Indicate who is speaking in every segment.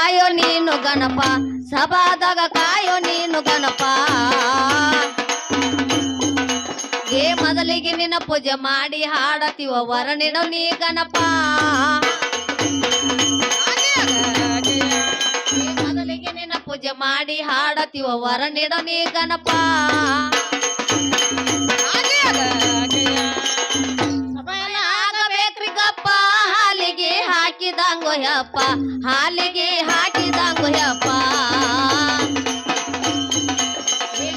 Speaker 1: ಕಾಯೋ ನೀನು ಗಣಪ, ಸಭಾದಾಗ ಕಾಯೋ ನೀನು ಗಣಪ. ಏ ಮೊದಲಿಗೆ ನಿನ್ನ ಪೂಜೆ ಮಾಡಿ ಹಾಡತಿವ ವರಣಿಡು ನೀ ಗಣಪ. ನಿನ್ನ ಪೂಜೆ ಮಾಡಿ ಹಾಡತಿವ ವರಣಿಡು ನೀ ಗಣಪ. ಹಾಕಿದಂಗೋ ಹಾಲಿಗೆ ಹಾಕಿದಂಗೋ ಯಪ್ಪ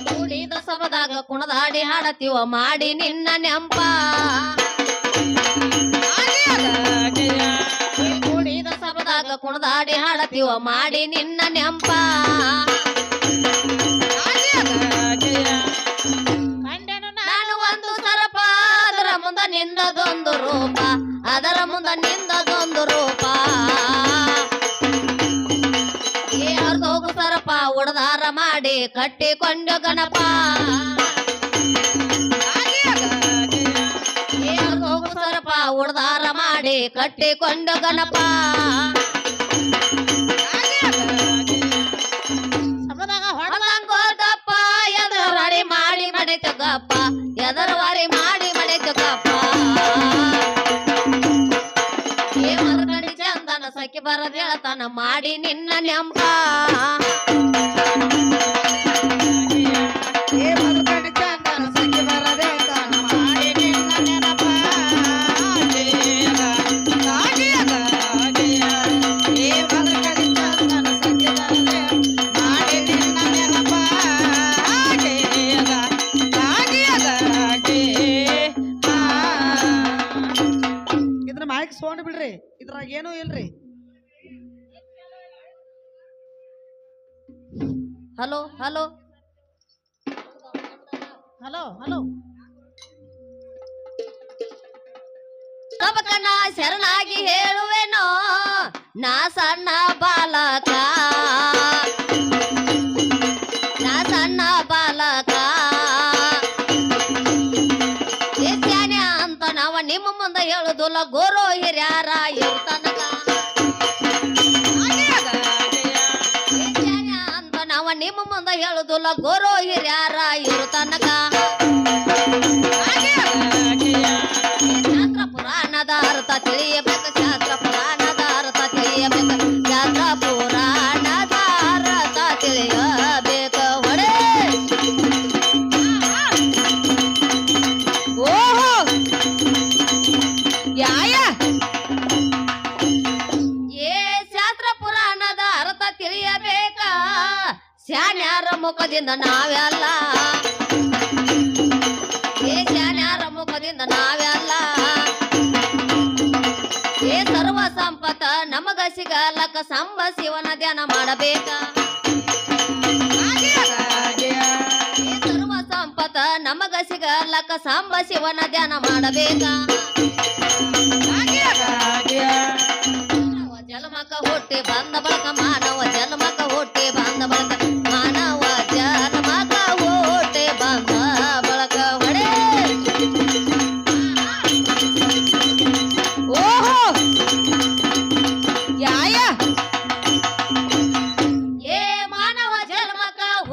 Speaker 1: ಕೂಡಿದ ಸಬದಾಗ ಕುಣದಾಡಿ ಹಾಡತಿವ, ಮಾಡಿ ನಿನ್ನ ನೆಂಪ. ಕೂಡಿದ ಸಬದಾಗ ಕುಣದಾಡಿ ಹಾಡತಿವ, ಮಾಡಿ ನಿನ್ನ ನೆಂಪ. ಕಟ್ಟಿಕೊಂಡು ಗಣಪ. ಹೋಗು ಸರಪ ಉಡದಾರ ಮಾಡಿ ಕಟ್ಟಿಕೊಂಡು ಗಣಪ. ಹೊಡೆದಂಗೋದಪ್ಪ ಎದರ ವಾರಿ ಮಾಡಿ ಮಡಿತಗಪ್ಪ ಎದರ ವಾರಿ ಮಾಡಿ ಏ ಮರಗಡಿ ಚಂದನ ಸಖಿ ಬರದ್ ಹೇಳ್ತಾನ, ಮಾಡಿ ನಿನ್ನ ನೆಂಪ
Speaker 2: ಮೈಕ್ ಸೌಂಡ್ ಬಿಡ್ರಿ. ಇದ್ರಾಗ ಏನೂ ಇಲ್ರಿ.
Speaker 1: Hello hello.
Speaker 2: Hello hello.
Speaker 1: ಕಬಕನ ಶರಣಾಗಿ ಹೇಳುವೆನೋ, ನಾ ಸಣ್ಣ ಬಾಲಕ. ಹಿರ್ಯಾರ ಇರ್ತನಕ ತನಕ. ಅಂತ ನಾವ ನಿಮ್ಮ ಮುಂದೆ ಹೇಳುದಿಲ್ಲ ಗೋರೋ ಹಿರ್ಯಾರ ಇರುತನಕ ಶಾನ್ಯಾರ ಮುಖದಿಂದ ನಾವೆಲ್ಲ. ಏ ಶಾನ್ಯಾರ ಮುಖದಿಂದ ನಾವೆಲ್ಲ. ಏ ಸರ್ವ ಸಂಪತ್ತ ನಮಗ ಸಿಗಲಕ್ಕ ಸಂಬ ಶಿವನ ಧ್ಯಾನ ಮಾಡಬೇಕ. ಏ ಸರ್ವ ಸಂಪತ್ತ ನಮಗ ಸಿಗಲಕ್ಕ ಸಂಬ ಶಿವನ ಧ್ಯಾನ ಮಾಡಬೇಕ. ಜನ್ಮಕ ಹುಟ್ಟಿ ಬಂದ ಬಳಕ ಮಾನವ ಜನ್ಮಕ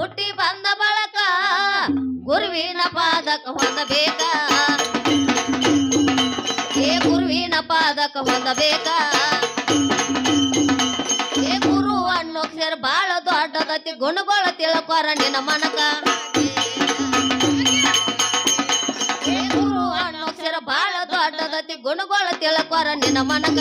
Speaker 1: ಜನ್ಮಕ ಹುಟ್ಟಿ ಬಂದ ಬಳಕ ಗುರುವಿನ ಪಾದಕ ಹೊಂದಬೇಕ ಏ ಗುರುವಿನ ಪಾದಕ ಹೊಂದಬೇಕ ಏ ಗುರು ಅನ್ನೋಕ್ಷರ ಬಾಳ ದೊಡ್ಡದತಿ ಗುಣಗಳ ತಿಳ್ಕೊರ ನಿನ್ನ ಮನಕ ಏ ಗುರು ಅನ್ನೋಕ್ಷರ ಬಾಳ ದೊಡ್ಡದತಿ ಗುಣಗಳ ತಿಳ್ಕೊರ ನಿನ್ನ ಮನಕ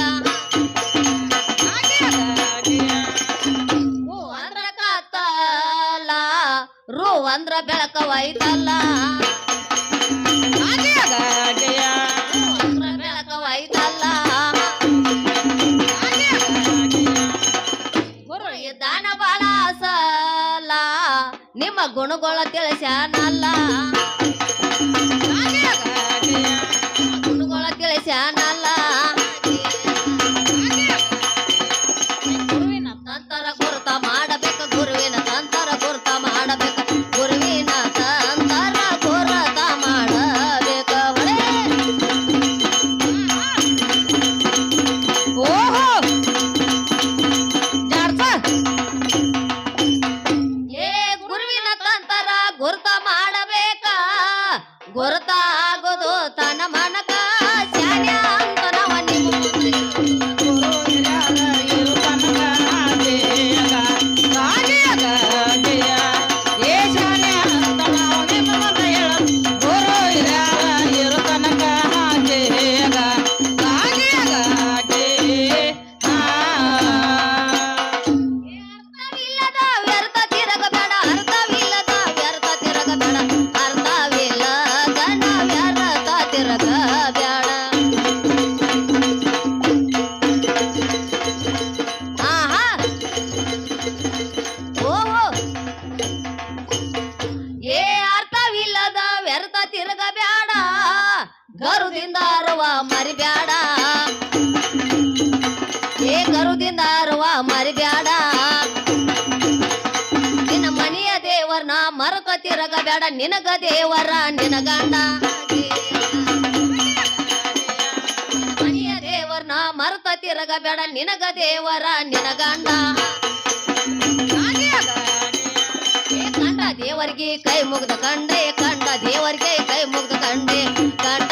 Speaker 1: ಅಂದ್ರ ಬೆಳಕ ವೈತಲ್ಲ ಅಂದ್ರ ಬೆಳಕವೈತಲ್ಲ ಗುರು ದಾನ ಬಾಳ ಸಲ ನಿಮ್ಮ ಗುಣಗಳ ತಿಳಿಸ್ಯಾನಲ್ಲ. மன ಮರಿಬ್ಯಾಡ. ಏ ಗರುದಿಂದ ಅರುವ ಮರಿಬ್ಯಾಡ. ನಿನ್ನ ಮನೆಯ ದೇವರನ್ನ ಮರಕ ತಿರಗ ಬೇಡ ನಿನಗ ದೇವರ ನಿನ ಗಂಡ. ಮನೆಯ ದೇವರ್ನ ಮರತ ತಿರಗ ಬೇಡ ನಿನಗ ದೇವರ ನಿನ ಗಂಡ. ಏ ಕಂಡ ದೇವರಿಗೆ ಕೈ ಮುಗ್ದ ಕಂಡೆ, ಕಂಡ ದೇವರಿಗೆ ಕೈ ಮುಗ್ದ ಕಂಡೆ, ಕಂಡ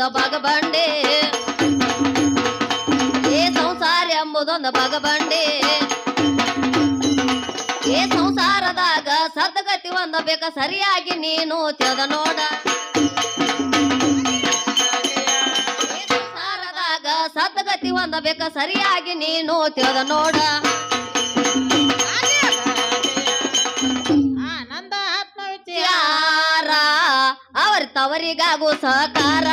Speaker 1: ಎಂಬುದೊಂದು ಬಗಬಂಡೆ ಏ ಸಂಸಾರ ಎಂಬುದೊಂದು ಬಗಬಂಡೆ ಏ ಸಂಸಾರದಾಗ ಸದ್ಗತಿ ಹೊಂದಬೇಕ ಸರಿಯಾಗಿ ನೀನು ತಿಳಿದ ನೋಡ. ಏ ಸಂಸಾರದಾಗ ಸದ್ಗತಿ ಹೊಂದಬೇಕ ಸರಿಯಾಗಿ ನೀನು ತಿಳಿದ ನೋಡ. ತವರಿಗಾಗು ಸಹಕಾರ.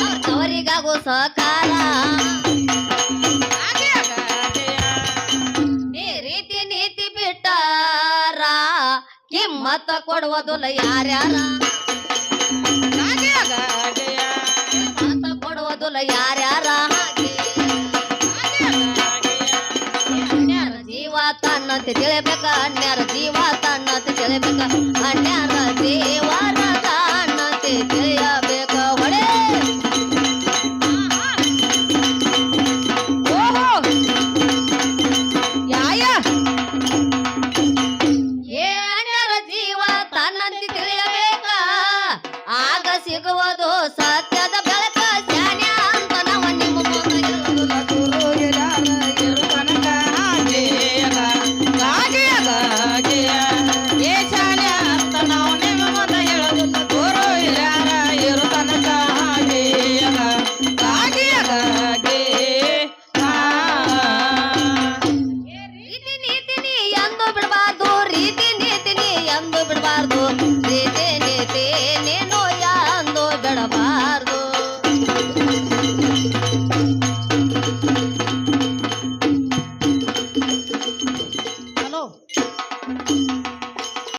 Speaker 1: ಅವ್ರ ತವರಿಗಾಗು ಸಹಕಾರ. ನೀ ರೀತಿ ನೀತಿ ಬಿಟ್ಟಾರ ಕಿಮ್ಮತ್ತ ಕೊಡುವುದಿಲ್ಲ ಯಾರ್ಯಾರ. ಕೊಡುವುದಿಲ್ಲ ಯಾರ್ಯಾರ. ಅಂತ ತಿಳಿಬೇಕ? ಅನ್ಯಾರ ಜೀವ ತನ್ನ ಅಂತ ತಿಳಿಬೇಕ? ಅನ್ಯಾರ ದೇವಾರ